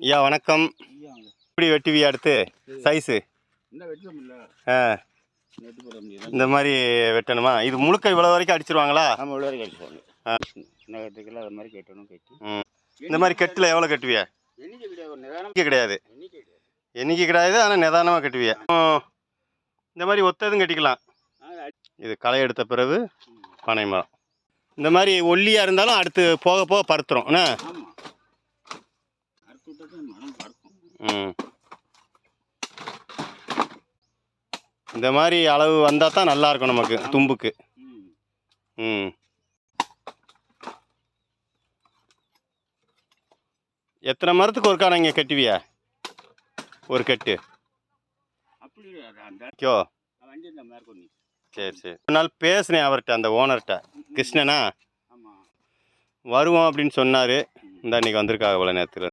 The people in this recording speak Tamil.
ஐயா வணக்கம். இப்படி வெட்டுவியா அடுத்து? சைஸு? ஆ. இந்த மாதிரி வெட்டணுமா? இது முழுக்க இவ்வளோ வரைக்கும் அடிச்சிருவாங்களா? நம்ம உள்ள கட்டிடுவாங்க என்ன கட்டுக்கல அது மாதிரி கட்டணும் கட்டி. ம். இந்த மாதிரி கெட்டில் எவ்வளோ கட்டுவியா? எண்ணிக்கை கிடையாது எண்ணிக்கை கிடையாது. ஆனால் நிதானமாக கட்டுவியா. இந்த மாதிரி ஒத்ததும் கட்டிக்கலாம். இது களை எடுத்த பிறகு. பனை மரம் இந்த மாதிரி ஒல்லியாக இருந்தாலும் அடுத்து போக போக பருத்துரும். என்ன? இந்த மாதிரி அளவு வந்தால் தான் நல்லா இருக்கும் நமக்கு தும்புக்கு. ம். எத்தனை மரத்துக்கு ஒருக்கா நீங்கள் கட்டுவியா? ஒரு கட்டு. அப்படி அது அந்த கோ. வண்டி இந்த மேற்கொண்டு சரி சரி. ஒரு நாள் பேசினேன் அவர்கிட்ட அந்த ஓனர்கிட்ட. கிருஷ்ணனா? வருவோம் அப்படின்னு சொன்னார். இந்த அன்றைக்கி வந்திருக்காங்க இவ்வளோ நேரத்தில்